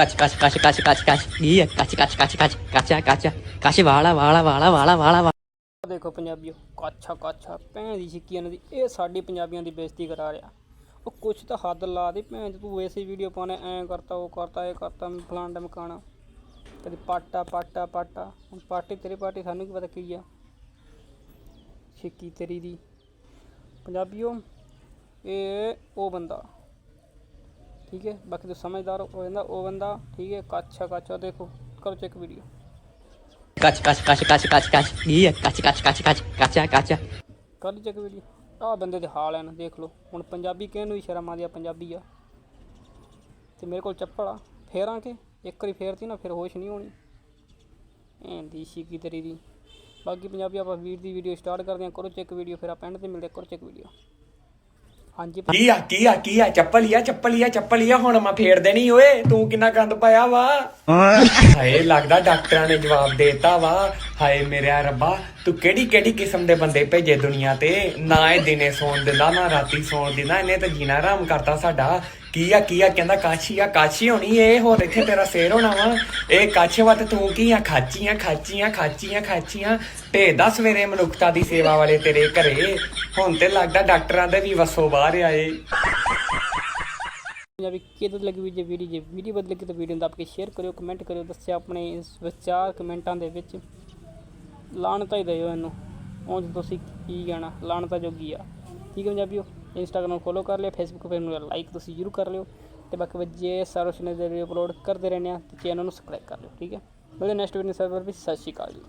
Kaç kaç kaç kaç kaç kaç iyi kaç kaç kaç kaç kaça kaça kaç ਵਾਲਾ ਵਾਲਾ ਵਾਲਾ ਵਾਲਾ ਵਾਲਾ ਦੇਖੋ ਪੰਜਾਬੀਓ, ਕਾਛਾ ਕਾਛਾ, ਭੈਣ ਦੀ ਛਿੱਕੀ ਇਹਨਾਂ ਦੀ। ਇਹ ਸਾਡੀ ਪੰਜਾਬੀਆਂ ਦੀ ਬੇਇੱਜ਼ਤੀ ਕਰਾ ਰਿਹਾ। ਉਹ ਕੁਛ ਤਾਂ ਹੱਦ ਲਾ ਦੇ ਭੈਣ ਤੂੰ ਐਸੀ ਵੀਡੀਓ ਪਾਉਣਾ, ਐਂ ਕਰਤਾ, ਉਹ ਕਰਤਾ, ਇਹ ਕਰਤਾ, ਫਲਾਣ ਮਕਾਣਾ ਕਦੀ ਪਾਟਾ ਪਾਟਾ ਪਾਟਾ। ਹੁਣ ਪਾਟੀ ਤੇਰੀ ਪਾਟੀ ਸਾਨੂੰ ਕੀ ਪਤਾ ਕੀ ਆ? ਛਿੱਕੀ ਤੇਰੀ ਦੀ। ਪੰਜਾਬੀਓ, ਇਹ ਉਹ ਬੰਦਾ। ਠੀਕ ਹੈ? ਬਾਕੀ ਤੂੰ ਸਮਝਦਾਰ ਹੋ ਜਾਂਦਾ ਉਹ ਬੰਦਾ ਠੀਕ ਹੈ? ਕਾਛਾ ਕਾਛਾ ਦੇਖੋ ਕਰੋ check video kaç kaç kaç kaç kaç kaç iyi kaç kaç kaç kaç kaça kaça ਕਰ ਲਈ ਚੈੱਕ ਵੀਡੀਓ ਆਹ ਬੰਦੇ ਦੇ ਹਾਲ ਹਨ ਦੇਖ ਲਓ। ਹੁਣ ਪੰਜਾਬੀ ਕਿਹਨੂੰ ਵੀ ਸ਼ਰਮ ਆਉਂਦੀ ਆ ਪੰਜਾਬੀ ਆ। ਤੇ ਮੇਰੇ ਕੋਲ ਚੱਪਲ ਆ। ਫੇਰਾਂ ਕੇ ਇੱਕ ਵਾਰੀ ਫੇਰਤੀ ਨਾ ਫਿਰ ਹੋਸ਼ ਨਹੀਂ ਹੋਣੀ। ਐਂ ਦੀ ਸ਼ੀਕੀ ਤੇਰੀ ਦੀ। ਬਾਕੀ ਪੰਜਾਬੀ ਆਪਾਂ ਵੀਰ ਦੀ ਵੀਡੀਓ ਸਟਾਰਟ ਕਰਦੇ ਹਾਂ ਕਰੋ ਚੈੱਕ ਵੀਡੀਓ ਫਿਰ ਆਪਾਂ ਐਂਡ ਤੇ ਮਿਲਦੇ ਹਾਂ, ਕਰੋ ਚੈੱਕ ਵੀਡੀਓ ਹਾਂਜੀ ਕੀ ਆ ਕੀ ਆ ਕੀ ਆ? ਚੱਪਲ ਹੀ ਆ ਚੱਪਲ ਹੀ ਆ ਚੱਪਲ ਹੀ ਆ। ਹੁਣ ਮੈਂ ਫੇਰ ਦੇਣੀ ਓਏ। ਤੂੰ ਕਿੰਨਾ ਗੰਦ ਪਾਇਆ ਵਾ? ਹਾਏ ਲੱਗਦਾ ਡਾਕਟਰਾਂ ਨੇ ਜਵਾਬ ਦੇਤਾ ਵਾ। ਹਾਏ ਮੇਰਿਆ ਰੱਬਾ, ਤੂੰ ਕਿਹੜੀ ਕਿਹੜੀ ਕਿਸਮ ਦੇ ਬੰਦੇ ਭੇਜੇ ਦੁਨੀਆ ਤੇ? ਨਾ ਇਹ ਦਿਨੇ ਸੌਣ ਦਿੰਦਾ, ਨਾ ਰਾਤੀ ਸੌਣ ਦਿੰਦਾ, ਇਹਨੇ ਤਾਂ ਜੀਣਾ ਆਰਾਮ ਕਰਤਾ ਸਾਡਾ। ਕੀ ਆ ਕੀ ਆ, ਕਹਿੰਦਾ ਕਾਛੀ ਆ ਕਾਛੀ ਹੋਣੀ ਇਹ ਹੋਰ ਇੱਥੇ ਤੇਰਾ ਸੇਰ ਹੋਣਾ ਵਾ। ਇਹ ਕਾਛੇ ਵਾ ਤੇ ਤੂੰ ਕੀ ਆ, ਖਾਚੀਆਂ ਖਾਚੀਆਂ ਖਾਚੀਆਂ ਖਾਚੀਆਂ। ਭੇਜਦਾ ਸਵੇਰੇ ਮਨੁੱਖਤਾ ਦੀ ਸੇਵਾ ਵਾਲੇ ਤੇਰੇ ਘਰੇ। ਹੁਣ ਤੇ ਲੱਗਦਾ ਡਾਕਟਰਾਂ ਦੇ ਵੀ ਵਸੋਂ ਬਾਹਰ ਆਏ ਪੰਜਾਬੀ ਕਿਹਦੇ ਲੱਗੀ ਵੀ ਜੇ ਵੀਡੀਓ ਜੇ ਵੀਡੀਓ ਬਦਲ ਲੱਗੀ ਤਾਂ ਵੀਡੀਓ ਨੂੰ ਦੱਬ ਕੇ ਸ਼ੇਅਰ ਕਰਿਓ ਕਮੈਂਟ ਕਰਿਓ ਦੱਸਿਆ ਆਪਣੇ ਵਿਚਾਰ ਕਮੈਂਟਾਂ ਦੇ ਵਿੱਚ। ਲਾਣਤਾ ਹੀ ਦਿਓ ਇਹਨੂੰ। ਉਂਝ ਤੁਸੀਂ ਕੀ ਕਹਿਣਾ? ਲਾਣਤਾ ਜੋਗੀ ਆ। ਠੀਕ ਹੈ ਪੰਜਾਬੀਓ ਇੰਸਟਾਗ੍ਰਾਮ ਫੋਲੋ ਕਰ ਲਿਓ ਫੇਸਬੁੱਕ ਪੇਜ ਨੂੰ ਲਾਈਕ ਤੁਸੀਂ ਜ਼ਰੂਰ ਕਰ ਲਿਓ ਤੇ ਬਾਕੀ ਬੱਜੇ ਸਰਵ ਸੁਨੇ ਦੇ ਵੀਡੀਓ ਅਪਲੋਡ ਕਰਦੇ ਰਹਿੰਦੇ ਆ ਤੇ ਚੈਨਲ ਨੂੰ ਸਬਸਕ੍ਰਾਈਬ ਕਰ ਲਿਓ, ਠੀਕ ਹੈ? ਮਿਲਦੇ ਨੈਕਸਟ ਵੀਡੀਓ ਸਰਵਰ ਵੀ ਸਤਿ ਸ਼੍ਰੀ ਅਕਾਲ ਜੀ।